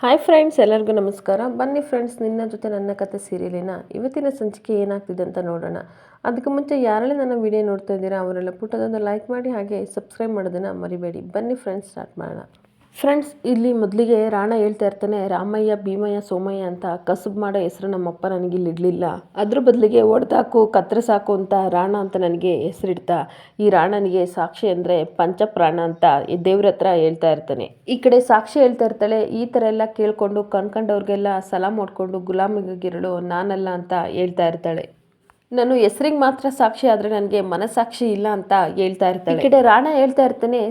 Hi friends ಎಲ್ಲರಿಗೂ ನಮಸ್ಕಾರ. ಬನ್ನಿ ಫ್ರೆಂಡ್ಸ್ ನಿನ್ನ ಜೊತೆ ನನ್ನ ಕತೆ ಸೀರಿಯಲಿನ ಇವತ್ತಿನ ಸಂಚಿಕೆ ಏನಾಗ್ತಿದೆ ಅಂತ ನೋಡೋಣ. ಅದಕ್ಕೆ ಮುಂಚೆ ಯಾರೆಲ್ಲ ನನ್ನ ವಿಡಿಯೋ ನೋಡ್ತಾ ಇದ್ದೀರಾ, ಅವರೆಲ್ಲ ಪುಟ್ಟದೊಂದು ಲೈಕ್ ಮಾಡಿ ಹಾಗೆ ಸಬ್ಸ್ಕ್ರೈಬ್ ಮಾಡೋದನ್ನು ಮರಿಬೇಡಿ. ಬನ್ನಿ ಫ್ರೆಂಡ್ಸ್ ಸ್ಟಾರ್ಟ್ ಮಾಡೋಣ. ಫ್ರೆಂಡ್ಸ್, ಇಲ್ಲಿ ಮೊದಲಿಗೆ ರಾಣ ಹೇಳ್ತಾ ಇರ್ತಾನೆ, ರಾಮಯ್ಯ, ಭೀಮಯ್ಯ, ಸೋಮಯ್ಯ ಅಂತ ಕಸುಬು ಮಾಡೋ ಹೆಸರು ನಮ್ಮಪ್ಪ ನನಗೆ ಇಲ್ಲಿ ಇಡಲಿಲ್ಲ. ಅದ್ರ ಬದಲಿಗೆ ಒಡೆದಾಕು ಕತ್ರೆ ಸಾಕು ಅಂತ ರಾಣ ಅಂತ ನನಗೆ ಹೆಸರಿಡ್ತಾ, ಈ ರಾಣನಿಗೆ ಸಾಕ್ಷಿ ಅಂದರೆ ಪಂಚಪ್ರಾಣ ಅಂತ ದೇವ್ರ ಹತ್ರ ಹೇಳ್ತಾ ಇರ್ತಾನೆ. ಈ ಕಡೆ ಸಾಕ್ಷಿ ಹೇಳ್ತಾ ಇರ್ತಾಳೆ, ಈ ಥರ ಎಲ್ಲ ಕೇಳ್ಕೊಂಡು ಕಣ್ಕಂಡವ್ರಿಗೆಲ್ಲ ಸಲಾ ಮಾಡ್ಕೊಂಡು ಗುಲಾಮಿಗಿರಳು ನಾನಲ್ಲ ಅಂತ ಹೇಳ್ತಾ ಇರ್ತಾಳೆ. ನಾನು ಹೆಸರಿಗೆ ಮಾತ್ರ ಸಾಕ್ಷಿ ಆದರೆ ನನಗೆ ಮನಸ್ಸಾಕ್ಷಿ ಇಲ್ಲ ಅಂತ ಹೇಳ್ತಾ ಇರ್ತಾಳೆ. ಈ ಕಡೆ ರಾಣ ಹೇಳ್ತಾ ಇರ್ತಾನೆ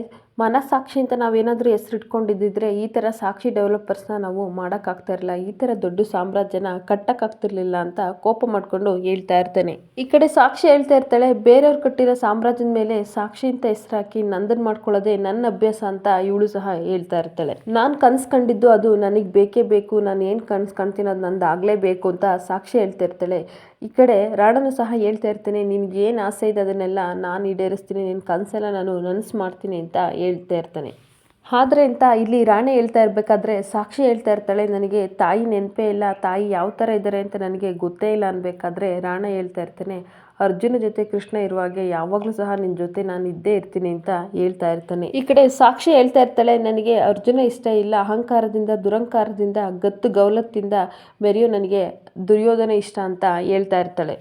ಮನಸ್ಸಾಕ್ಷಿ ಅಂತ ನಾವೇನಾದರೂ ಹೆಸರು ಇಟ್ಕೊಂಡಿದ್ದಿದ್ರೆ ಈ ಥರ ಸಾಕ್ಷಿ ಡೆವಲಪರ್ಸ್ನ ನಾವು ಮಾಡೋಕ್ಕಾಗ್ತಾ ಇರಲಿಲ್ಲ. ಈ ಥರ ದೊಡ್ಡ ಸಾಮ್ರಾಜ್ಯನ ಕಟ್ಟಕ್ಕಾಗ್ತಿರ್ಲಿಲ್ಲ ಅಂತ ಕೋಪ ಮಾಡಿಕೊಂಡು ಹೇಳ್ತಾ ಇರ್ತಾನೆ. ಈ ಕಡೆ ಸಾಕ್ಷಿ ಹೇಳ್ತಾ ಇರ್ತಾಳೆ, ಬೇರೆಯವ್ರು ಕಟ್ಟಿರೋ ಸಾಮ್ರಾಜ್ಯದ ಮೇಲೆ ಸಾಕ್ಷಿ ಅಂತ ಹೆಸರು ಹಾಕಿ ನಂದನ್ ಮಾಡ್ಕೊಳ್ಳೋದೇ ನನ್ನ ಅಭ್ಯಾಸ ಅಂತ ಇವಳು ಸಹ ಹೇಳ್ತಾ ಇರ್ತಾಳೆ. ನಾನು ಕನ್ಸ್ಕೊಂಡಿದ್ದು ಅದು ನನಗೆ ಬೇಕೇ ಬೇಕು, ನಾನು ಏನು ಕನ್ಸ್ ಅದು ನಂದು ಆಗಲೇಬೇಕು ಅಂತ ಸಾಕ್ಷಿ ಹೇಳ್ತಾ ಇರ್ತಾಳೆ. ಈ ಕಡೆ ರಾಣನು ಸಹ ಹೇಳ್ತಾ ಇರ್ತೀನಿ ಏನು ಆಸೆ ಇದೆ ಅದನ್ನೆಲ್ಲ ನಾನು ಈಡೇರಿಸ್ತೀನಿ ನಿನ್ನ ಕನಸೆಲ್ಲ ನಾನು ನನಸು ಮಾಡ್ತೀನಿ ಅಂತ ಹೇಳ್ತಾ ಇರ್ತಾನೆ. ಆದರೆ ಅಂತ ಇಲ್ಲಿ ರಾಣೆ ಹೇಳ್ತಾ ಇರಬೇಕಾದ್ರೆ ಸಾಕ್ಷಿ ಹೇಳ್ತಾ ಇರ್ತಾಳೆ, ನನಗೆ ತಾಯಿ ನೆನಪೇ ಇಲ್ಲ, ತಾಯಿ ಯಾವ ಥರ ಇದ್ದಾರೆ ಅಂತ ನನಗೆ ಗೊತ್ತೇ ಇಲ್ಲ ಅನ್ಬೇಕಾದ್ರೆ ರಾಣ ಹೇಳ್ತಾ ಇರ್ತಾನೆ ಅರ್ಜುನ ಜೊತೆ ಕೃಷ್ಣ ಇರುವಾಗೆ ಯಾವಾಗಲೂ ಸಹ ನಿನ್ನ ಜೊತೆ ನಾನು ಇದ್ದೇ ಇರ್ತೀನಿ ಅಂತ ಹೇಳ್ತಾ ಇರ್ತಾನೆ. ಈ ಕಡೆ ಸಾಕ್ಷಿ ಹೇಳ್ತಾ ಇರ್ತಾಳೆ, ನನಗೆ ಅರ್ಜುನ ಇಷ್ಟ ಇಲ್ಲ. ಅಹಂಕಾರದಿಂದ ದುರಂಕಾರದಿಂದ ಗತ್ತು ಗೌಲತ್ತಿಂದ ಮೆರೆಯೋ ನನಗೆ ದುರ್ಯೋಧನ ಇಷ್ಟ ಅಂತ ಹೇಳ್ತಾ ಇರ್ತಾಳೆ.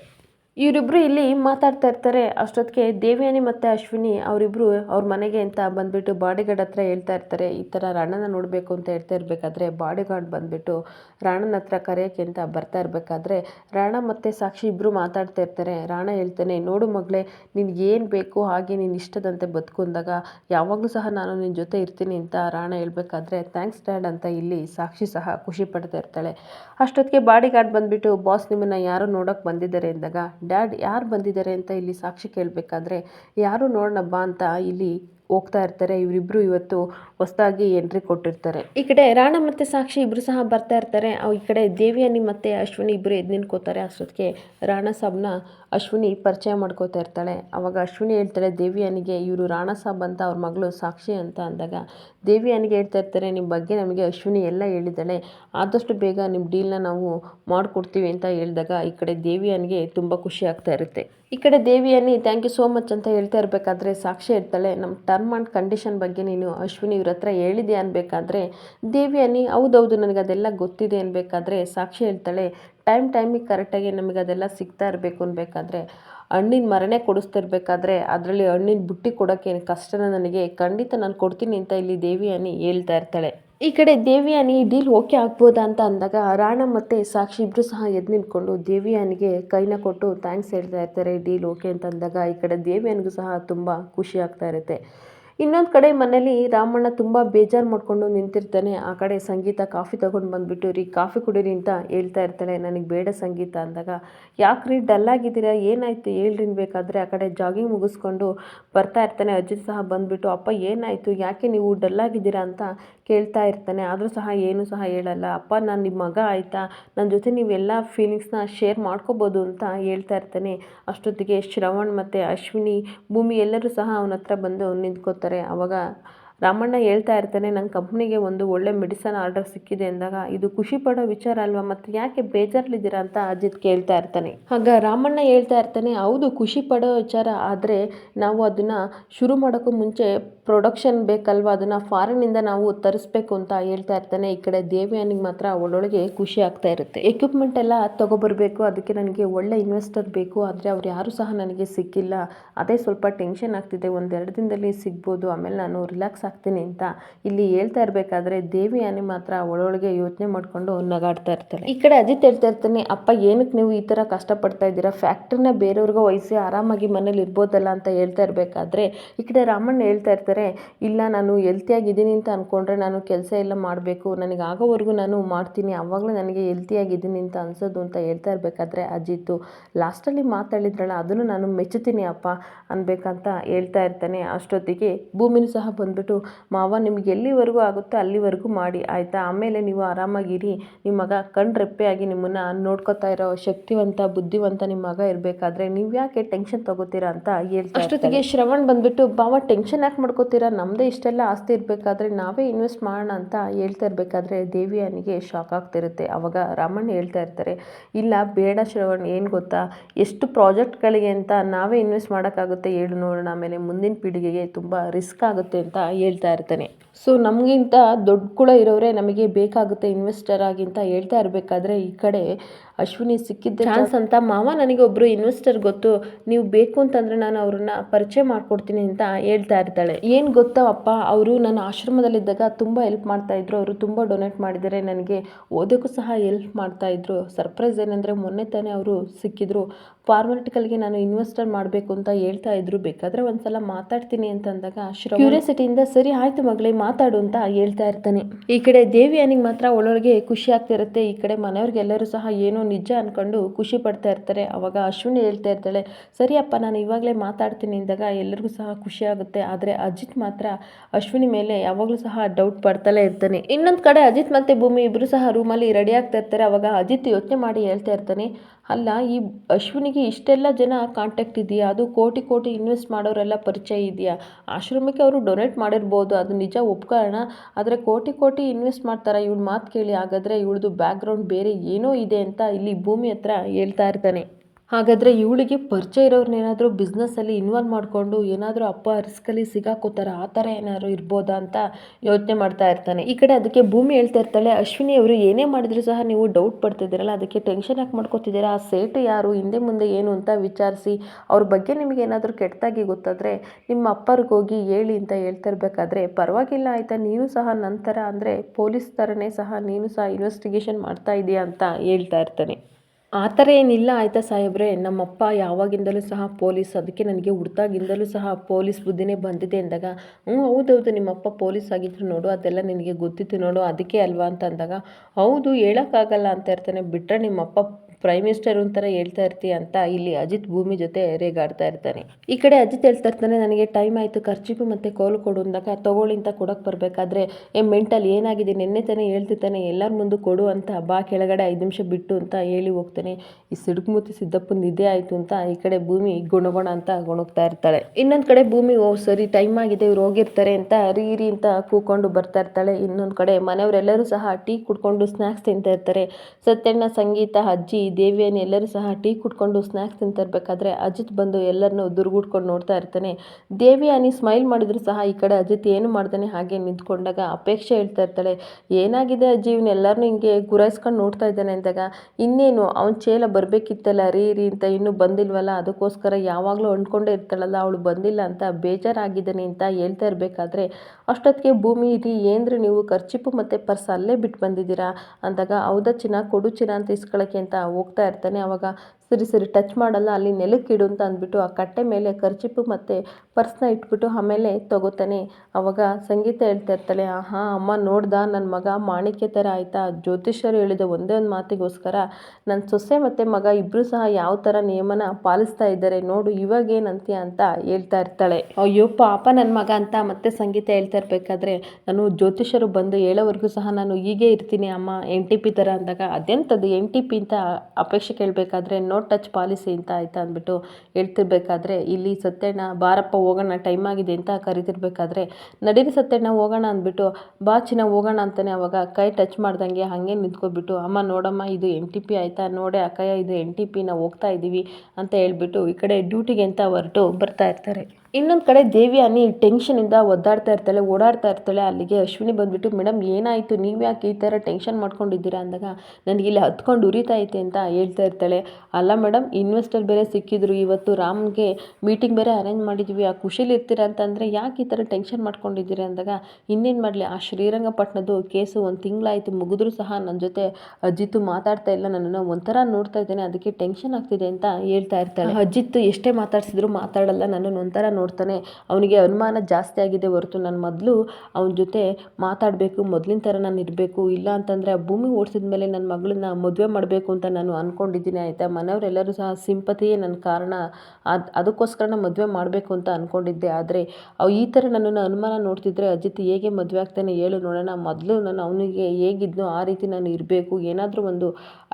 ಇವರಿಬ್ರು ಇಲ್ಲಿ ಮಾತಾಡ್ತಾ ಇರ್ತಾರೆ. ಅಷ್ಟೊತ್ತಿಗೆ ದೇವಯಾನಿ ಮತ್ತು ಅಶ್ವಿನಿ ಅವರಿಬ್ರು ಅವ್ರ ಮನೆಗೆ ಅಂತ ಬಂದ್ಬಿಟ್ಟು ಬಾಡಿಗಾರ್ಡ್ ಹತ್ರ ಹೇಳ್ತಾ ಇರ್ತಾರೆ. ಈ ಥರ ರಾಣನ ನೋಡಬೇಕು ಅಂತ ಹೇಳ್ತಾ ಇರಬೇಕಾದ್ರೆ ಬಾಡಿಗಾರ್ಡ್ ಬಂದ್ಬಿಟ್ಟು ರಾಣನ ಹತ್ರ ಕರೆಯೋಕ್ಕೆ ಅಂತ ಬರ್ತಾ ಇರಬೇಕಾದ್ರೆ ರಾಣ ಮತ್ತು ಸಾಕ್ಷಿ ಇಬ್ಬರು ಮಾತಾಡ್ತಾ ಇರ್ತಾರೆ. ರಾಣ ಹೇಳ್ತಾನೆ, ನೋಡು ಮಗಳೇ ನಿನಗೆ ಏನು ಬೇಕು ಹಾಗೆ ನೀನು ಇಷ್ಟದಂತೆ ಬದುಕೊಂಡಾಗ ಯಾವಾಗಲೂ ಸಹ ನಾನು ನಿನ್ನ ಜೊತೆ ಇರ್ತೀನಿ ಅಂತ ರಾಣ ಹೇಳ್ಬೇಕಾದ್ರೆ ಥ್ಯಾಂಕ್ಸ್ ಡ್ಯಾಡ್ ಅಂತ ಇಲ್ಲಿ ಸಾಕ್ಷಿ ಸಹ ಖುಷಿ ಪಡ್ತಾ ಇರ್ತಾಳೆ. ಅಷ್ಟೊತ್ತಿಗೆ ಬಾಡಿಗಾರ್ಡ್ ಬಂದ್ಬಿಟ್ಟು ಬಾಸ್ ನಿಮ್ಮನ್ನು ಯಾರೋ ನೋಡೋಕೆ ಬಂದಿದ್ದಾರೆ ಅಂದಾಗ ಡ್ಯಾಡ್ ಯಾರು ಬಂದಿದ್ದಾರೆ ಅಂತ ಇಲ್ಲಿ ಸಾಕ್ಷಿ ಕೇಳಬೇಕಾದ್ರೆ, ಯಾರು ನೋಡೋಣ ಬಾ ಅಂತ ಇಲ್ಲಿ ಹೋಗ್ತಾ ಇರ್ತಾರೆ. ಇವರಿಬ್ಬರು ಇವತ್ತು ಹೊಸದಾಗಿ ಎಂಟ್ರಿ ಕೊಟ್ಟಿರ್ತಾರೆ. ಈ ಕಡೆ ರಾಣ ಮತ್ತು ಸಾಕ್ಷಿ ಇಬ್ಬರು ಸಹ ಬರ್ತಾ ಇರ್ತಾರೆ. ಈ ಕಡೆ ದೇವಿಯಾನಿ ಮತ್ತು ಅಶ್ವಿನಿ ಇಬ್ಬರು ಎದ್ದು ನಿಂತ್ಕೋತಾರೆ. ಅಷ್ಟೊತ್ತಿಗೆ ರಾಣ ಸಾಬ್ನ ಅಶ್ವಿನಿ ಪರಿಚಯ ಮಾಡ್ಕೋತಾ ಇರ್ತಾಳೆ. ಅವಾಗ ಅಶ್ವಿನಿ ಹೇಳ್ತಾಳೆ ದೇವಿಯಾನಿಗೆ ಇವರು ರಾಣ ಸಾಬ್ ಅಂತ ಅವ್ರ ಮಗಳು ಸಾಕ್ಷಿ ಅಂತ ಅಂದಾಗ ದೇವಿಯಾನಿಗೆ ಹೇಳ್ತಾ ಇರ್ತಾರೆ ನಿಮ್ಮ ಬಗ್ಗೆ ನಮಗೆ ಅಶ್ವಿನಿ ಎಲ್ಲ ಹೇಳಿದ್ದಾಳೆ. ಆದಷ್ಟು ಬೇಗ ನಿಮ್ಮ ಡೀಲ್ನ ನಾವು ಮಾಡಿಕೊಡ್ತೀವಿ ಅಂತ ಹೇಳಿದಾಗ, ಈ ಕಡೆ ದೇವಿಯನಿಗೆ ತುಂಬ ಖುಷಿ ಆಗ್ತಾ ಇರುತ್ತೆ. ಈ ಕಡೆ Devyani thank you so much ಅಂತ ಹೇಳ್ತಾ ಇರಬೇಕಾದ್ರೆ ಸಾಕ್ಷಿ ಹೇಳ್ತಾಳೆ ನಮ್ಮ ಟರ್ಮ್ ಆ್ಯಂಡ್ ಕಂಡೀಷನ್ ಬಗ್ಗೆ ನೀನು ಅಶ್ವಿನಿ ಇವ್ರ ಹತ್ರ ಹೇಳಿದೆ ಅನ್ಬೇಕಾದ್ರೆ ದೇವಿಯಾನಿ ಹೌದೌದು, ನನಗೆ ಅದೆಲ್ಲ ಗೊತ್ತಿದೆ ಅನ್ಬೇಕಾದ್ರೆ ಸಾಕ್ಷಿ ಹೇಳ್ತಾಳೆ ಟೈಮ್ ಟೈಮಿಗೆ ಕರೆಕ್ಟಾಗಿ ನಮಗೆ ಅದೆಲ್ಲ ಸಿಗ್ತಾ ಇರಬೇಕು ಅನ್ಬೇಕಾದ್ರೆ ಹಣ್ಣಿನ ಮರನೇ ಕೊಡಿಸ್ತಿರ್ಬೇಕಾದ್ರೆ ಅದರಲ್ಲಿ ಹಣ್ಣಿನ ಬುಟ್ಟಿ ಕೊಡೋಕ್ಕೆ ಕಷ್ಟನ ನನಗೆ, ಖಂಡಿತ ನಾನು ಕೊಡ್ತೀನಿ ಅಂತ ಇಲ್ಲಿ ದೇವಿಯಾನಿ ಹೇಳ್ತಾ ಇರ್ತಾಳೆ. ಈ ಕಡೆ ದೇವಿಯಾನಿ ಡೀಲ್ ಓಕೆ ಆಗ್ಬೋದಾ ಅಂತ ಅಂದಾಗ ರಾಣ ಮತ್ತು ಸಾಕ್ಷಿ ಇಬ್ಬರು ಸಹ ಎದ್ದು ನಿಂತ್ಕೊಂಡು ದೇವಿಯಾನಿಗೆ ಕೈನ ಕೊಟ್ಟು ಥ್ಯಾಂಕ್ಸ್ ಹೇಳ್ತಾ ಇರ್ತಾರೆ, ಡೀಲ್ ಓಕೆ ಅಂತ ಅಂದಾಗ ಈ ಕಡೆ ದೇವಿಯಾನಿಗೂ ಸಹ ತುಂಬ ಖುಷಿ ಆಗ್ತಾ ಇರುತ್ತೆ. ಇನ್ನೊಂದು ಕಡೆ ಮನೇಲಿ ರಾಮಣ್ಣ ತುಂಬ ಬೇಜಾರು ಮಾಡಿಕೊಂಡು ನಿಂತಿರ್ತಾನೆ. ಆ ಕಡೆ ಸಂಗೀತ ಕಾಫಿ ತೊಗೊಂಡು ಬಂದುಬಿಟ್ಟು, ರೀ, ಕಾಫಿ ಕುಡೀರಿ ಅಂತ ಹೇಳ್ತಾ ಇರ್ತಾಳೆ. ನನಗೆ ಬೇಡ ಸಂಗೀತ ಅಂದಾಗ ಯಾಕೆ ರೀ ಡಲ್ಲಾಗಿದ್ದೀರಾ ಏನಾಯಿತು? ಹೇಳ್ರಿ ಬೇಕಾದರೆ. ಆ ಕಡೆ ಜಾಗಿಂಗ್ ಮುಗಿಸ್ಕೊಂಡು ಬರ್ತಾ ಇರ್ತಾನೆ. ಅಜ್ಜಿ ಸಹ ಬಂದುಬಿಟ್ಟು, ಅಪ್ಪ, ಏನಾಯಿತು? ಯಾಕೆ ನೀವು ಡಲ್ಲಾಗಿದ್ದೀರಾ ಅಂತ ಕೇಳ್ತಾ ಇರ್ತಾನೆ. ಆದರೂ ಸಹ ಏನೂ ಸಹ ಹೇಳಲ್ಲ. ಅಪ್ಪ, ನಾನು ನಿಮ್ಮ ಮಗ ಆಯಿತಾ? ನನ್ನ ಜೊತೆ ನೀವೆಲ್ಲ ಫೀಲಿಂಗ್ಸ್ನ ಶೇರ್ ಮಾಡ್ಕೋಬೋದು ಅಂತ ಹೇಳ್ತಾ ಇರ್ತಾನೆ. ಅಷ್ಟೊತ್ತಿಗೆ ಶ್ರವಣ್ ಮತ್ತು ಅಶ್ವಿನಿ, ಭೂಮಿ ಎಲ್ಲರೂ ಸಹ ಅವನ ಹತ್ರ ಬಂದು ನಿಂತ್ಕೋತಾರೆ ಅವಾಗ ರಾಮಣ್ಣ ಹೇಳ್ತಾ ಇರ್ತಾನೆ ನನ್ನ ಕಂಪ್ನಿಗೆ ಒಂದು ಒಳ್ಳೆ ಮೆಡಿಸನ್ ಆರ್ಡರ್ ಸಿಕ್ಕಿದೆ ಅಂದಾಗ ಇದು ಖುಷಿ ಪಡೋ ವಿಚಾರ ಅಲ್ವಾ? ಮತ್ತು ಯಾಕೆ ಬೇಜಾರಲ್ಲಿದ್ದೀರಾ ಅಂತ ಅಜಿತ್ ಕೇಳ್ತಾ ಇರ್ತಾನೆ. ಆಗ ರಾಮಣ್ಣ ಹೇಳ್ತಾ ಇರ್ತಾನೆ, ಹೌದು, ಖುಷಿ ಪಡೋ ವಿಚಾರ, ಆದರೆ ನಾವು ಅದನ್ನು ಶುರು ಮಾಡೋಕ್ಕೂ ಮುಂಚೆ ಪ್ರೊಡಕ್ಷನ್ ಬೇಕಲ್ವಾ? ಅದನ್ನು ಫಾರಿನಿಂದ ನಾವು ತರಿಸ್ಬೇಕು ಅಂತ ಹೇಳ್ತಾ ಇರ್ತಾನೆ. ಈ ಕಡೆ ದೇವಿಯನಿಗೆ ಮಾತ್ರ ಅವಳೊಳಗೆ ಖುಷಿ ಆಗ್ತಾ ಇರುತ್ತೆ. ಎಕ್ವಿಪ್ಮೆಂಟ್ ಎಲ್ಲ ತೊಗೊಬರ್ಬೇಕು, ಅದಕ್ಕೆ ನನಗೆ ಒಳ್ಳೆ ಇನ್ವೆಸ್ಟರ್ ಬೇಕು, ಆದರೆ ಅವ್ರು ಯಾರೂ ಸಹ ನನಗೆ ಸಿಕ್ಕಿಲ್ಲ. ಅದೇ ಸ್ವಲ್ಪ ಟೆನ್ಷನ್ ಆಗ್ತಿದೆ. ಒಂದೆರಡು ದಿನದಲ್ಲಿ ಸಿಗ್ಬೋದು. ಆಮೇಲೆ ನಾನು ರಿಲ್ಯಾಕ್ಸ್ ಆಗ್ತೀನಿ ಅಂತ ಇಲ್ಲಿ ಹೇಳ್ತಾ ಇರಬೇಕಾದ್ರೆ ಆನೆ ಮಾತ್ರ ಒಳೊಳಗೆ ಯೋಚನೆ ಮಾಡಿಕೊಂಡು ನಗಾಡ್ತಾ ಇರ್ತಾರೆ ಈ ಕಡೆ ಅಜಿತ್ ಹೇಳ್ತಾ ಇರ್ತಾನೆ, ಅಪ್ಪ, ಏನಕ್ಕೆ ನೀವು ಈ ಥರ ಕಷ್ಟಪಡ್ತಾ ಇದ್ದೀರಾ? ಫ್ಯಾಕ್ಟ್ರಿನ ಬೇರೆಯವ್ರಿಗೂ ವಹಿಸಿ ಆರಾಮಾಗಿ ಮನೇಲಿ ಇರ್ಬೋದಲ್ಲ ಅಂತ ಹೇಳ್ತಾ ಇರಬೇಕಾದ್ರೆ ಈ ಕಡೆ ರಾಮಣ್ಣ ಹೇಳ್ತಾ ಇರ್ತಾರೆ, ಇಲ್ಲ, ನಾನು ಹೆಲ್ತಿಯಾಗಿದ್ದೀನಿ ಅಂತ ಅಂದ್ಕೊಂಡ್ರೆ ನಾನು ಕೆಲಸ ಎಲ್ಲ ಮಾಡಬೇಕು. ನನಗೆ ಆಗೋವರೆಗೂ ನಾನು ಮಾಡ್ತೀನಿ. ಆವಾಗಲೂ ನನಗೆ ಹೆಲ್ತಿಯಾಗಿದ್ದೀನಿ ಅಂತ ಅನ್ಸೋದು ಅಂತ ಹೇಳ್ತಾ ಇರಬೇಕಾದ್ರೆ ಅಜಿತ್ತು ಲಾಸ್ಟಲ್ಲಿ ಮಾತಾಡಿದ್ರಲ್ಲ, ಅದನ್ನು ನಾನು ಮೆಚ್ಚುತ್ತೀನಿ ಅಪ್ಪ ಅನ್ಬೇಕಂತ ಹೇಳ್ತಾ ಇರ್ತಾನೆ. ಅಷ್ಟೊತ್ತಿಗೆ ಭೂಮಿನೂ ಸಹ ಬಂದುಬಿಟ್ಟು ಮಾವ ನಿಮ್ಗೆ ಎಲ್ಲಿವರೆಗೂ ಆಗುತ್ತೋ ಅಲ್ಲಿವರೆಗೂ ಮಾಡಿ ಆಯಿತಾ? ಆಮೇಲೆ ನೀವು ಆರಾಮಾಗಿರಿ. ನಿಮ್ಮ ಮಗ ಕಣ್ರೆಪ್ಪೆಯಾಗಿ ನಿಮ್ಮನ್ನು ನೋಡ್ಕೋತಾ ಇರೋ ಶಕ್ತಿವಂತ ಬುದ್ಧಿವಂತ ನಿಮ್ಮ ಮಗ ಇರಬೇಕಾದ್ರೆ ನೀವು ಯಾಕೆ ಟೆನ್ಷನ್ ತಗೋತೀರಾ ಅಂತ ಹೇಳ್ತಾ ಅಷ್ಟೊತ್ತಿಗೆ ಶ್ರವಣ್ ಬಂದುಬಿಟ್ಟು ಬಾವ ಟೆನ್ಷನ್ ಯಾಕೆ ಮಾಡ್ಕೋತೀರಾ? ನಮ್ಮದೇ ಇಷ್ಟೆಲ್ಲ ಆಸ್ತಿ ಇರಬೇಕಾದ್ರೆ ನಾವೇ ಇನ್ವೆಸ್ಟ್ ಮಾಡೋಣ ಅಂತ ಹೇಳ್ತಾ ಇರಬೇಕಾದ್ರೆ ದೇವಿಯನಿಗೆ ಶಾಕ್ ಆಗ್ತಿರುತ್ತೆ. ಅವಾಗ ರಾಮಣ್ಣ ಹೇಳ್ತಾ ಇರ್ತಾರೆ ಇಲ್ಲ ಬೇಡ ಶ್ರವಣ್ ಏನು ಗೊತ್ತಾ? ಎಷ್ಟು ಪ್ರಾಜೆಕ್ಟ್ಗಳಿಗೆ ಅಂತ ನಾವೇ ಇನ್ವೆಸ್ಟ್ ಮಾಡೋಕ್ಕಾಗುತ್ತೆ ಹೇಳು ನೋಡೋಣ. ಆಮೇಲೆ ಮುಂದಿನ ಪೀಳಿಗೆಗೆ ತುಂಬ ರಿಸ್ಕ್ ಆಗುತ್ತೆ ಅಂತ ಹೇಳ್ತಾ ಇರ್ತಾನೆ. ಸೊ ನಮಗಿಂತ ದೊಡ್ಡ ಕುಳ ಇರೋರೇ ನಮಗೆ ಬೇಕಾಗುತ್ತೆ ಇನ್ವೆಸ್ಟರ್ ಆಗಿ ಅಂತ ಹೇಳ್ತಾ ಇರಬೇಕಾದ್ರೆ ಈ ಕಡೆ ಅಶ್ವಿನಿ ಸಿಕ್ಕಿದ್ದ ಚಾನ್ಸ್ ಅಂತ ಮಾವ ನನಗೆ ಒಬ್ಬರು ಇನ್ವೆಸ್ಟರ್ ಗೊತ್ತು. ನೀವು ಬೇಕು ಅಂತಂದರೆ ನಾನು ಅವ್ರನ್ನ ಪರಿಚಯ ಮಾಡ್ಕೊಡ್ತೀನಿ ಅಂತ ಹೇಳ್ತಾ ಇರ್ತಾಳೆ. ಏನು ಗೊತ್ತಾ ಅಪ್ಪ? ಅವರು ನನ್ನ ಆಶ್ರಮದಲ್ಲಿದ್ದಾಗ ತುಂಬ ಹೆಲ್ಪ್ ಮಾಡ್ತಾ ಇದ್ರು. ಅವರು ತುಂಬ ಡೊನೇಟ್ ಮಾಡಿದ್ದಾರೆ. ನನಗೆ ಓದೋಕ್ಕೂ ಸಹ ಹೆಲ್ಪ್ ಮಾಡ್ತಾ ಇದ್ರು. ಸರ್ಪ್ರೈಸ್ ಏನಂದರೆ ಮೊನ್ನೆ ತಾನೇ ಅವರು ಸಿಕ್ಕಿದ್ರು. ಫಾರ್ಮಾಲಿಟಿಕಲ್ಗೆ ನಾನು ಇನ್ವೆಸ್ಟರ್ ಮಾಡಬೇಕು ಅಂತ ಹೇಳ್ತಾ ಇದ್ರು. ಬೇಕಾದರೆ ಒಂದ್ಸಲ ಮಾತಾಡ್ತೀನಿ ಅಂತ ಅಂದಾಗ ಕ್ಯೂರಿಯಾಸಿಟಿಯಿಂದ ಸರಿ ಆಯ್ತು ಮಗಳೇ ಮಾತಾಡು ಅಂತ ಹೇಳ್ತಾ ಇರ್ತಾನೆ. ಈ ಕಡೆ ದೇವಿ ಅನಿಗೆ ಮಾತ್ರ ಒಳೊಳಗೆ ಖುಷಿ ಆಗ್ತಿರುತ್ತೆ. ಈ ಕಡೆ ಮನೆಯವ್ರಿಗೆಲ್ಲರೂ ಸಹ ಏನೋ ನಿಜ ಅಂದ್ಕೊಂಡು ಖುಷಿ ಪಡ್ತಾ ಇರ್ತಾರೆ. ಅವಾಗ ಅಶ್ವಿನಿ ಹೇಳ್ತಾ ಇರ್ತಾಳೆ ಸರಿಯಪ್ಪ ನಾನು ಇವಾಗಲೇ ಮಾತಾಡ್ತೀನಿ ಅಂದಾಗ ಎಲ್ಲರಿಗೂ ಸಹ ಖುಷಿ ಆಗುತ್ತೆ. ಆದರೆ ಅಜಿತ್ ಮಾತ್ರ ಅಶ್ವಿನಿ ಮೇಲೆ ಯಾವಾಗಲೂ ಸಹ ಡೌಟ್ ಪಡ್ತಲೇ ಇರ್ತಾನೆ. ಇನ್ನೊಂದು ಕಡೆ ಅಜಿತ್ ಮತ್ತು ಭೂಮಿ ಇಬ್ಬರು ಸಹ ರೂಮಲ್ಲಿ ರೆಡಿ ಆಗ್ತಾ ಇರ್ತಾರೆ. ಅವಾಗ ಅಜಿತ್ ಯೋಚನೆ ಮಾಡಿ ಹೇಳ್ತಾ ಇರ್ತಾನೆ ಅಲ್ಲ, ಈ ಅಶ್ವಿನಿಗೆ ಇಷ್ಟೆಲ್ಲ ಜನ ಕಾಂಟ್ಯಾಕ್ಟ್ ಇದೆಯಾ ಅದು ಕೋಟಿ ಕೋಟಿ ಇನ್ವೆಸ್ಟ್ ಮಾಡೋರೆಲ್ಲ ಪರಿಚಯ ಇದೆಯಾ ಆಶ್ರಮಕ್ಕೆ ಅವರು ಡೊನೇಟ್ ಮಾಡಿರ್ಬೋದು, ಅದು ನಿಜ ಒಪ್ಕೊಳ್ಳೋಣ ಆದರೆ ಕೋಟಿ ಕೋಟಿ ಇನ್ವೆಸ್ಟ್ ಮಾಡ್ತಾರೆ? ಇವಳು ಮಾತು ಕೇಳಿ ಹಾಗಾದರೆ ಇವಳದು ಬ್ಯಾಕ್ಗ್ರೌಂಡ್ ಬೇರೆ ಏನೋ ಇದೆ ಅಂತ ಇಲ್ಲಿ ಭೂಮಿ ಹತ್ರ ಹೇಳ್ತಾ ಇರ್ತಾನೆ. ಹಾಗಾದರೆ ಇವಳಿಗೆ ಪರಿಚಯ ಇರೋರ್ನೇನಾದರೂ ಬಿಸ್ನೆಸ್ಸಲ್ಲಿ ಇನ್ವಾಲ್ವ್ ಮಾಡಿಕೊಂಡು ಏನಾದರೂ ಅಪ್ಪ ರಿಸ್ಕಲ್ಲಿ ಸಿಗಾಕೋತಾರೆ, ಆ ಥರ ಏನಾದ್ರು ಇರ್ಬೋದಾ ಅಂತ ಯೋಚನೆ ಮಾಡ್ತಾ ಇರ್ತಾನೆ. ಈ ಕಡೆ ಅದಕ್ಕೆ ಭೂಮಿ ಹೇಳ್ತಾ ಇರ್ತಾಳೆ, ಅಶ್ವಿನಿ ಅವರು ಏನೇ ಮಾಡಿದ್ರು ಸಹ ನೀವು ಡೌಟ್ ಪಡ್ತಿದ್ದೀರಲ್ಲ, ಅದಕ್ಕೆ ಟೆನ್ಷನ್ ಯಾಕೆ ಮಾಡ್ಕೋತಿದ್ದೀರಾ, ಆ ಸೇಟು ಯಾರು, ಹಿಂದೆ ಮುಂದೆ ಏನು ಅಂತ ವಿಚಾರಿಸಿ ಅವ್ರ ಬಗ್ಗೆ ನಿಮಗೆ ಏನಾದರೂ ಕೆಟ್ಟದಾಗಿ ಗೊತ್ತಾದರೆ ನಿಮ್ಮ ಅಪ್ಪರಿಗೆ ಹೋಗಿ ಹೇಳಿ ಅಂತ ಹೇಳ್ತಾ ಇರಬೇಕಾದ್ರೆ ಪರವಾಗಿಲ್ಲ ಆಯಿತಾ, ನೀನು ಸಹ ನಂತರ ಅಂದರೆ ಪೊಲೀಸ್ ಥರನೇ ಸಹ ನೀನು ಸಹ ಇನ್ವೆಸ್ಟಿಗೇಷನ್ ಮಾಡ್ತಾ ಇದೆಯಾ ಅಂತ ಹೇಳ್ತಾ ಇರ್ತಾನೆ. ಆ ಥರ ಏನಿಲ್ಲ ಆಯಿತಾ ಸಾಹೇಬ್ರೆ. ನಮ್ಮಪ್ಪ ಯಾವಾಗಿಂದಲೂ ಸಹ ಪೊಲೀಸ್, ಅದಕ್ಕೆ ನನಗೆ ಹುಡ್ತಾಗಿಂದಲೂ ಸಹ ಪೊಲೀಸ್ ಬುದ್ಧಿನೇ ಬಂದಿದೆ ಅಂದಾಗ, ಹ್ಞೂ ಹೌದೌದು ನಿಮ್ಮಪ್ಪ ಪೊಲೀಸ್ ಆಗಿದ್ರು ನೋಡು, ಅದೆಲ್ಲ ನಿನಗೆ ಗೊತ್ತಿತ್ತು ನೋಡು, ಅದಕ್ಕೆ ಅಲ್ವಾ ಅಂತ ಅಂದಾಗ, ಹೌದು ಹೇಳೋಕ್ಕಾಗಲ್ಲ ಅಂತ ಇರ್ತಾನೆ. ಬಿಟ್ಟರೆ ನಿಮ್ಮಪ್ಪ ಪ್ರೈಮ್ ಮಿನಿಸ್ಟರ್ ಒಂಥರ ಹೇಳ್ತಾ ಇರ್ತೀಯ ಅಂತ ಇಲ್ಲಿ ಅಜಿತ್ ಭೂಮಿ ಜೊತೆ ರೇಗಾಡ್ತಾ ಇರ್ತಾನೆ. ಈ ಕಡೆ ಅಜಿತ್ ಹೇಳ್ತಾ ಇರ್ತಾನೆ, ನನಗೆ ಟೈಮ್ ಆಯಿತು ಖರ್ಚಿಪು ಮತ್ತು ಕೋಲು ಕೊಡು ಅಂದಾಗ ತಗೊಳ್ಳಿ ಅಂತ ಕೊಡೋಕೆ ಬರಬೇಕಾದ್ರೆ, ಏ ಮೆಂಟಲ್ ಏನಾಗಿದೆ? ನಿನ್ನೆ ತಾನೇ ಹೇಳ್ತಿರ್ತಾನೆ, ಎಲ್ಲರ ಮುಂದೆ ಕೊಡು ಅಂತ ಬಾ, ಕೆಳಗಡೆ ಐದು ನಿಮಿಷ ಬಿಟ್ಟು ಅಂತ ಹೇಳಿ ಹೋಗ್ತಾನೆ. ಈ ಸಿಡುಕುಮೂತಿ ಸಿದ್ದಪ್ಪನ ನಿದ್ದೆ ಆಯಿತು ಅಂತ ಈ ಕಡೆ ಭೂಮಿ ಗುಣಗುಣ ಅಂತ ಗುಣಗ್ತಾ ಇರ್ತಾಳೆ. ಇನ್ನೊಂದು ಕಡೆ ಭೂಮಿ, ಓ, ಸರಿ ಟೈಮ್ ಆಗಿದೆ, ಇವ್ರು ಹೋಗಿರ್ತಾರೆ ಅಂತ ರೀ ರೀ ಅಂತ ಕೂಕೊಂಡು ಬರ್ತಾ ಇರ್ತಾಳೆ. ಇನ್ನೊಂದು ಕಡೆ ಮನೆಯವರೆಲ್ಲರೂ ಸಹ ಟೀ ಕುಡ್ಕೊಂಡು ಸ್ನ್ಯಾಕ್ಸ್ ತಿಂತಾ ಇರ್ತಾರೆ. ಸತ್ಯಣ್ಣ, ಸಂಗೀತ, ಅಜ್ಜಿ ದೇವಿಯನ್ನು ಎಲ್ಲರೂ ಸಹ ಟೀ ಕುಟ್ಕೊಂಡು ಸ್ನ್ಯಾಕ್ಸ್ ತಿಂತಿರ್ಬೇಕಾದ್ರೆ ಅಜಿತ್ ಬಂದು ಎಲ್ಲರನ್ನೂ ದುರ್ಗುಡ್ಕೊಂಡು ನೋಡ್ತಾ ಇರ್ತಾನೆ. ದೇವಿ ಅನಿ ಸ್ಮೈಲ್ ಮಾಡಿದ್ರು ಸಹ ಈ ಕಡೆ ಅಜಿತ್ ಏನು ಮಾಡ್ತಾನೆ ಹಾಗೆ ನಿಂತ್ಕೊಂಡಾಗ ಅಪೇಕ್ಷೆ ಹೇಳ್ತಾ ಇರ್ತಾಳೆ. ಏನಾಗಿದೆ ಅಜ್ಜಿ? ಇವನ್ನ ಎಲ್ಲರನ್ನೂ ಹಿಂಗೆ ಗುರಾಯಿಸ್ಕೊಂಡು ನೋಡ್ತಾ ಇದ್ದಾನೆ ಅಂದಾಗ ಇನ್ನೇನು? ಅವನ ಚೇಲ ಬರಬೇಕಿತ್ತಲ್ಲ, ರೀ ರೀ ಅಂತ ಇನ್ನೂ ಬಂದಿಲ್ವಲ್ಲ? ಅದಕ್ಕೋಸ್ಕರ ಯಾವಾಗಲೂ ಅಂಡ್ಕೊಂಡೇ ಇರ್ತಾಳಲ್ಲ, ಅವಳು ಬಂದಿಲ್ಲ ಅಂತ ಬೇಜಾರಾಗಿದ್ದಾನೆ ಅಂತ ಹೇಳ್ತಾ ಇರಬೇಕಾದ್ರೆ ಅಷ್ಟೊತ್ತಿಗೆ ಭೂಮಿ, ರೀ, ಏನ್ರಿ ನೀವು? ಖರ್ಚಿಪು ಮತ್ತು ಪರ್ಸ್ ಅಲ್ಲೇ ಬಿಟ್ಟು ಬಂದಿದ್ದೀರಾ? ಅಂದಾಗ, ಹೌದಾ ಚಿನ್ನ? ಕೊಡು ಚಿನ್ನ ಅಂತ ಇಸ್ಕೊಳ್ಳೋಕ್ಕೆ ಅಂತ ಹೋಗ್ತಾ ಇರ್ತಾನೆ. ಅವಾಗ ಸರಿ ಸರಿ ಟಚ್ ಮಾಡಲ್ಲ, ಅಲ್ಲಿ ನೆಲಕ್ಕೆ ಇಡು ಅಂತ ಅಂದ್ಬಿಟ್ಟು ಆ ಕಟ್ಟೆ ಮೇಲೆ ಕರ್ಚಿಪ್ಪು ಮತ್ತು ಪರ್ಸ್ನ ಇಟ್ಬಿಟ್ಟು ಆಮೇಲೆ ತಗೋತಾನೆ. ಅವಾಗ ಸಂಗೀತ ಹೇಳ್ತಾ ಇರ್ತಾಳೆ, ಆಹಾ, ಅಮ್ಮ ನೋಡ್ದ ನನ್ನ ಮಗ ಮಾಣಿಕ್ಯ ಥರ ಆಯಿತಾ? ಜ್ಯೋತಿಷ್ಯರು ಹೇಳಿದ ಒಂದೇ ಒಂದು ಮಾತಿಗೋಸ್ಕರ ನನ್ನ ಸೊಸೆ ಮತ್ತು ಮಗ ಇಬ್ಬರು ಸಹ ಯಾವ ಥರ ನಿಯಮನ ಪಾಲಿಸ್ತಾ ಇದ್ದಾರೆ ನೋಡು, ಇವಾಗ ಏನಂತೀಯ ಅಂತ ಹೇಳ್ತಾ ಇರ್ತಾಳೆ. ಅಯ್ಯೋ, ಪಾಪ ನನ್ನ ಮಗ ಅಂತ ಮತ್ತೆ ಸಂಗೀತ ಹೇಳ್ತಾ ಇರಬೇಕಾದ್ರೆ ನಾನು ಜ್ಯೋತಿಷ್ಯರು ಬಂದು ಹೇಳೋವರೆಗೂ ಸಹ ನಾನು ಹೀಗೆ ಇರ್ತೀನಿ ಅಮ್ಮ, ಎನ್ ಟಿ ಪಿ ಥರ ಅಂದಾಗ. ಅದೆಂಥದ್ದು ಎನ್ ಟಿ ಪಿ ಅಂತ ಅಪೇಕ್ಷೆ ಕೇಳಬೇಕಾದ್ರೆ ನೋ ಟಚ್ ಪಾಲಿಸಿ ಅಂತ ಆಯ್ತಾ ಅಂದ್ಬಿಟ್ಟು ಹೇಳ್ತಿರ್ಬೇಕಾದ್ರೆ, ಇಲ್ಲಿ ಸತ್ಯಣ್ಣ, ಬಾರಪ್ಪ ಹೋಗೋಣ ಟೈಮ್ ಆಗಿದೆ ಅಂತ ಕರಿತಿರ್ಬೇಕಾದ್ರೆ, ನಡೀರಿ ಸತ್ಯಣ್ಣ ಹೋಗೋಣ ಅಂದ್ಬಿಟ್ಟು ಬಾಚಿನ ಹೋಗೋಣ ಅಂತಾನೆ ಅವಾಗ ಕೈ ಟಚ್ ಮಾಡ್ದಂಗೆ ಹಾಗೆ ನಿಂತ್ಕೊಬಿಟ್ಟು ಅಮ್ಮ ನೋಡಮ್ಮ, ಇದು ಎನ್ ಟಿ ಪಿ ಆಯಿತಾ? ನೋಡೆ ಅಕ್ಕಯ್ಯ, ಇದು ಎನ್ ಟಿ ಪಿ ಹೋಗ್ತಾ ಇದ್ದೀವಿ ಅಂತ ಹೇಳ್ಬಿಟ್ಟು ಈ ಕಡೆ ಡ್ಯೂಟಿಗೆ ಅಂತ ಹೊರಟು ಬರ್ತಾ ಇರ್ತಾರೆ. ಇನ್ನೊಂದು ಕಡೆ ದೇವಿ ಅನಿ ಟೆನ್ಷನಿಂದ ಒದ್ದಾಡ್ತಾ ಇರ್ತಾಳೆ, ಓಡಾಡ್ತಾ ಇರ್ತಾಳೆ, ಅಲ್ಲಿಗೆ ಅಶ್ವಿನಿ ಬಂದ್ಬಿಟ್ಟು ಮೇಡಮ್ ಏನಾಯಿತು? ನೀವು ಯಾಕೆ ಈ ಥರ ಟೆನ್ಷನ್ ಮಾಡ್ಕೊಂಡಿದ್ದೀರಾ? ಅಂದಾಗ, ನನಗೆ ಇಲ್ಲಿ ಹತ್ಕೊಂಡು ಉರಿತಾ ಐತೆ ಅಂತ ಹೇಳ್ತಾ ಇರ್ತಾಳೆ. ಅಲ್ಲ ಮೇಡಮ್ ಇನ್ವೆಸ್ಟರ್ ಬೇರೆ ಸಿಕ್ಕಿದ್ರು. ಇವತ್ತು ರಾಮ್ಗೆ ಮೀಟಿಂಗ್ ಬೇರೆ ಅರೇಂಜ್ ಮಾಡಿದ್ವಿ. ಆ ಖುಷಿಲಿ ಇರ್ತೀರ ಅಂತಂದರೆ ಯಾಕೆ ಈ ಥರ ಟೆನ್ಷನ್ ಮಾಡ್ಕೊಂಡಿದ್ದೀರಿ? ಅಂದಾಗ, ಇನ್ನೇನು ಮಾಡಲಿ? ಆ ಶ್ರೀರಂಗಪಟ್ಟಣದ್ದು ಕೇಸು ಒಂದು ತಿಂಗಳಾಯಿತು. ಮುಗಿದ್ರು ಸಹ ನನ್ನ ಜೊತೆ ಅಜಿತ್ತು ಮಾತಾಡ್ತಾ ಇಲ್ಲ. ನನ್ನನ್ನು ಒಂಥರ ನೋಡ್ತಾ ಇದ್ದೇನೆ. ಅದಕ್ಕೆ ಟೆನ್ಷನ್ ಆಗ್ತಿದೆ ಅಂತ ಹೇಳ್ತಾ ಇರ್ತಾಳೆ. ಅಜಿತ್ ಎಷ್ಟೇ ಮಾತಾಡ್ಸಿದ್ರು ಮಾತಾಡಲ್ಲ. ನನ್ನನ್ನು ಒಂಥರ ನೋಡ್ತಾನೆ. ಅವನಿಗೆ ಅನುಮಾನ ಜಾಸ್ತಿ ಆಗಿದೆ ಹೊರತು ನಾನು ಮೊದಲು ಅವನ ಜೊತೆ ಮಾತಾಡಬೇಕು, ಮೊದಲಿನ ಥರ ನಾನು ಇರಬೇಕು, ಇಲ್ಲ ಅಂತಂದರೆ ಆ ಭೂಮಿ ಓಡಿಸಿದ ಮೇಲೆ ನನ್ನ ಮಗಳನ್ನ ಮದುವೆ ಮಾಡಬೇಕು ಅಂತ ನಾನು ಅಂದ್ಕೊಂಡಿದ್ದೀನಿ ಆಯಿತಾ? ಮನೆಯವರೆಲ್ಲರೂ ಸಹ ಸಿಂಪತಿಯೇ ನನ್ನ ಕಾರಣ. ಅದು, ಅದಕ್ಕೋಸ್ಕರ ನಾನು ಮದುವೆ ಮಾಡಬೇಕು ಅಂತ ಅಂದ್ಕೊಂಡಿದ್ದೆ ಆದರೆ ಅವು ಈ ಥರ ನನ್ನನ್ನು ಅನುಮಾನ ನೋಡ್ತಿದ್ರೆ ಅಜಿತ್ ಹೇಗೆ ಮದುವೆ ಆಗ್ತಾನೆ ಹೇಳು ನೋಡೋಣ. ಮೊದಲು ನಾನು ಅವನಿಗೆ ಹೇಗಿದ್ನೋ ಆ ರೀತಿ ನಾನು ಇರಬೇಕು. ಏನಾದರೂ ಒಂದು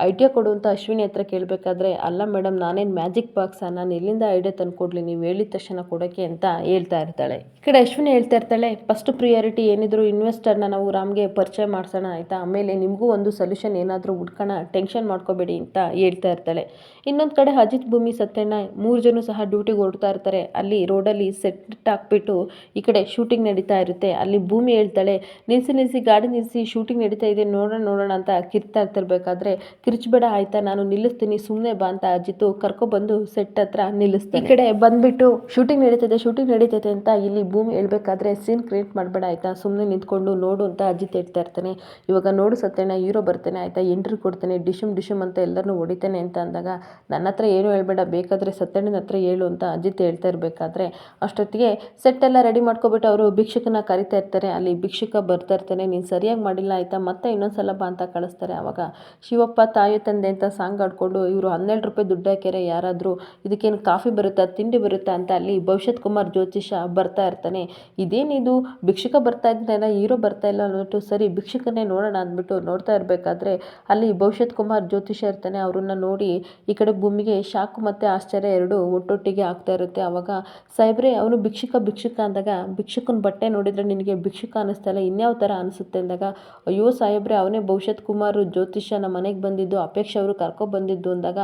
ಐಡಿಯಾ ಕೊಡು ಅಂತ ಅಶ್ವಿನಿ ಹತ್ರ ಕೇಳಬೇಕಾದ್ರೆ, ಅಲ್ಲ ಮೇಡಮ್ ನಾನೇನು ಮ್ಯಾಜಿಕ್ ಬಾಕ್ಸಾ? ನಾನು ಎಲ್ಲಿಂದ ಐಡಿಯಾ ತಂದು ಕೊಡಲಿ ನೀವು ಹೇಳಿದ ತಕ್ಷಣ ಕೊಡೋಕ್ಕೆ ಅಂತ ಹೇಳ್ತಾ ಇರ್ತಾಳೆ. ಈ ಕಡೆ ಅಶ್ವಿನಿ ಹೇಳ್ತಾ ಇರ್ತಾಳೆ ಫಸ್ಟ್ ಪ್ರಿಯಾರಿಟಿ ಏನಿದ್ರು ಇನ್ವೆಸ್ಟರ್ನ ನಾವು ರಾಮ್ಗೆ ಪರಿಚಯ ಮಾಡಿಸೋಣ ಆಯ್ತಾ? ಆಮೇಲೆ ನಿಮಗೂ ಒಂದು ಸೊಲ್ಯೂಷನ್ ಏನಾದರೂ ಹುಡ್ಕೋಣ ಟೆನ್ಷನ್ ಮಾಡ್ಕೋಬೇಡಿ ಅಂತ ಹೇಳ್ತಾ ಇರ್ತಾಳೆ. ಇನ್ನೊಂದು ಕಡೆ ಅಜಿತ್ ಭೂಮಿ ಸತ್ಯಣ್ಣ, ಮೂರು ಜನ ಸಹ ಡ್ಯೂಟಿಗೆ ಹೊರಡ್ತಾ ಇರ್ತಾರೆ. ಅಲ್ಲಿ ರೋಡಲ್ಲಿ ಸೆಟ್ ಹಾಕ್ಬಿಟ್ಟು ಈ ಕಡೆ ಶೂಟಿಂಗ್ ನಡೀತಾ ಇರುತ್ತೆ. ಅಲ್ಲಿ ಭೂಮಿ ಹೇಳ್ತಾಳೆ, ನಿಲ್ಸಿ ನಿಲ್ಸಿ, ಗಾಡಿ ನಿಲ್ಲಿಸಿ ಶೂಟಿಂಗ್ ನಡೀತಾ ಇದೆ, ನೋಡೋಣ ನೋಡೋಣ ಅಂತ ಕಿರ್ತಾ ಇರ್ತಿರ್ಬೇಕಾದ್ರೆ ಕಿರ್ಚ್ಬೇಡ ಆಯ್ತಾ, ನಾನು ನಿಲ್ಲಿಸ್ತೀನಿ ಸುಮ್ಮನೆ ಬಾ ಅಂತ ಅಜಿತ್ತು ಕರ್ಕೊಬಂದು ಸೆಟ್ ಹತ್ರ ನಿಲ್ಲಿಸ್ತೀನಿ. ಈ ಕಡೆ ಬಂದ್ಬಿಟ್ಟು ಶೂಟಿಂಗ್ ನಡೀತದೆ ಶೂಟಿಂಗ್ ನಡೀತೈತೆ ಅಂತ ಇಲ್ಲಿ ಭೂಮಿ ಹೇಳ್ಬೇಕಾದ್ರೆ ಸೀನ್ ಕ್ರಿಯೇಟ್ ಮಾಡಬೇಡ ಆಯ್ತಾ? ಸುಮ್ಮನೆ ನಿಂತ್ಕೊಂಡು ನೋಡು ಅಂತ ಅಜಿತ್ ಹೇಳ್ತಾ ಇರ್ತಾನೆ. ಇವಾಗ ನೋಡು ಸತ್ಯಣ್ಣ ಹೀರೋ ಬರ್ತಾನೆ ಆಯ್ತಾ? ಎಂಟ್ರಿ ಕೊಡ್ತಾನೆ, ಡಿಶಮ್ ಡಿಶಮ್ ಅಂತ ಎಲ್ಲರನ್ನೂ ಹೊಡಿತಾನೆ ಅಂತ ಅಂದಾಗ ನನ್ನ ಹತ್ರ ಏನು ಹೇಳ್ಬೇಡ, ಬೇಕಾದರೆ ಸತ್ತಣ್ಣನ ಹತ್ರ ಹೇಳು ಅಂತ ಅಜಿತ್ ಹೇಳ್ತಾ ಇರಬೇಕಾದ್ರೆ ಅಷ್ಟೊತ್ತಿಗೆ ಸೆಟ್ ಎಲ್ಲ ರೆಡಿ ಮಾಡ್ಕೊಬಿಟ್ಟು ಅವರು ಭಿಕ್ಷಕನ ಕರಿತಾ ಇರ್ತಾರೆ. ಅಲ್ಲಿ ಭಿಕ್ಷಕ ಬರ್ತಾ ಇರ್ತಾನೆ, ನೀನು ಸರಿಯಾಗಿ ಮಾಡಿಲ್ಲ ಆಯಿತಾ? ಮತ್ತೆ ಇನ್ನೊಂದು ಸಲ ಬಾ ಅಂತ ಕಳಿಸ್ತಾರೆ. ಆವಾಗ ಶಿವಪ್ಪ, ತಾಯಿ, ತಂದೆ ಅಂತ ಸಾಂಗ್ ಆಡ್ಕೊಂಡು ಇವರು ಹನ್ನೆರಡು ರೂಪಾಯಿ ದುಡ್ಡು ಹಾಕ್ಯಾರೆ, ಯಾರಾದರೂ ಇದಕ್ಕೇನು ಕಾಫಿ ಬರುತ್ತಾ, ತಿಂಡಿ ಬರುತ್ತಾ ಅಂತ ಅಲ್ಲಿ ಭವಿಷ್ಯತ್ ಕುಮಾರ್ ಜ್ಯೋತಿಷ ಬರ್ತಾ ಇರ್ತಾನೆ. ಇದೇನಿದು? ಭಿಕ್ಷುಕ ಬರ್ತಾ ಇದ್ದಾನೆ ಹೀರೋ ಬರ್ತಾ ಇಲ್ಲ ಅಂದ್ಬಿಟ್ಟು ಸರಿ, ಭಿಕ್ಷುಕನೇ ನೋಡೋಣ ಅಂದ್ಬಿಟ್ಟು ನೋಡ್ತಾ ಇರಬೇಕಾದ್ರೆ ಅಲ್ಲಿ ಭವಿಷ್ಯತ್ ಕುಮಾರ್ ಜ್ಯೋತಿಷ ಇರ್ತಾನೆ, ಅವರನ್ನು ನೋಡಿ ಈ ಕಡೆ ಭೂಮಿಗೆ ಶಾಕು ಮತ್ತು ಆಶ್ಚರ್ಯ ಎರಡು ಒಟ್ಟೊಟ್ಟಿಗೆ ಆಗ್ತಾ ಇರುತ್ತೆ. ಆವಾಗ ಸಾಹೇಬ್ರೆ, ಅವನು ಭಿಕ್ಷುಕ ಭಿಕ್ಷುಕ ಅಂದಾಗ ಭಿಕ್ಷುಕನ ಬಟ್ಟೆ ನೋಡಿದರೆ ನಿನಗೆ ಭಿಕ್ಷುಕ ಅನ್ನಿಸ್ತಾ ಇಲ್ಲ, ಇನ್ಯಾವ ಥರ ಅನಿಸುತ್ತೆ ಅಂದಾಗ, ಅಯ್ಯೋ ಸಾಹೇಬ್ರೆ, ಅವನೇ ಭವಿಷ್ಯತ್ ಕುಮಾರ್ ಜ್ಯೋತಿಷ್ಯ ನಮ್ಮ ಮನೆಗೆ ಬಂದಿದ್ದು, ಅಪೇಕ್ಷೆ ಅವರು ಕರ್ಕೊಬಂದಿದ್ದು ಅಂದಾಗ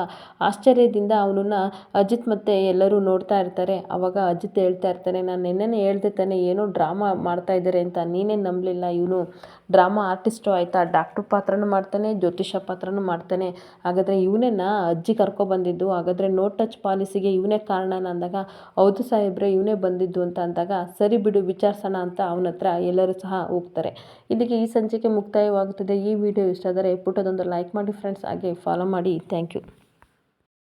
ಆಶ್ಚರ್ಯದಿಂದ ಅವನನ್ನ ಅಜಿತ್ ಮತ್ತು ಎಲ್ಲರೂ ನೋಡ್ತಾ ಇರ್ತಾರೆ. ಆವಾಗ ಅಜಿತ್ ಹೇಳ್ತಾ ಇರ್ತಾನೆ, ನಾನು ನೆನ್ನೆನೇ ಹೇಳ್ದೆ ತಾನೆ, ಏನೋ ಡ್ರಾಮಾ ಮಾಡ್ತಾ ಇದ್ದಾರೆ ಅಂತ. ನೀನೇ ನಂಬಲಿಲ್ಲ, ಇವನು ಡ್ರಾಮಾ ಆರ್ಟಿಸ್ಟು ಆಯಿತಾ? ಡಾಕ್ಟ್ರ್ ಪಾತ್ರನೂ ಮಾಡ್ತಾನೆ, ಜ್ಯೋತಿಷ ಪಾತ್ರನೂ ಮಾಡ್ತಾನೆ. ಹಾಗಾದರೆ ಇವನೇನ ಅಜ್ಜಿ ಕರ್ಕೊಬಂದಿದ್ದು ಹಾಗಾದರೆ ನೋ ಟಚ್ ಪಾಲಿಸಿಗೆ ಇವನೇ ಕಾರಣ ಅಂದಾಗ, ಹೌದು ಸಾಹೇಬ್ರೆ, ಇವನೇ ಬಂದಿದ್ದು ಅಂತ ಅಂದಾಗ, ಸರಿ ಬಿಡು, ವಿಚಾರಿಸೋಣ ಅಂತ ಅವನ ಹತ್ರ ಎಲ್ಲರೂ ಸಹ ಹೋಗ್ತಾರೆ. ಇಲ್ಲಿಗೆ ಈ ಸಂಚಿಕೆ ಮುಕ್ತಾಯವಾಗುತ್ತದೆ. ಈ ವಿಡಿಯೋ ಇಷ್ಟ ಆದರೆ ಪುಟದೊಂದು ಲೈಕ್ ಮಾಡಿ, ಫ್ರೆಂಡ್ಸ್, ಹಾಗೆ ಫಾಲೋ ಮಾಡಿ. Thank you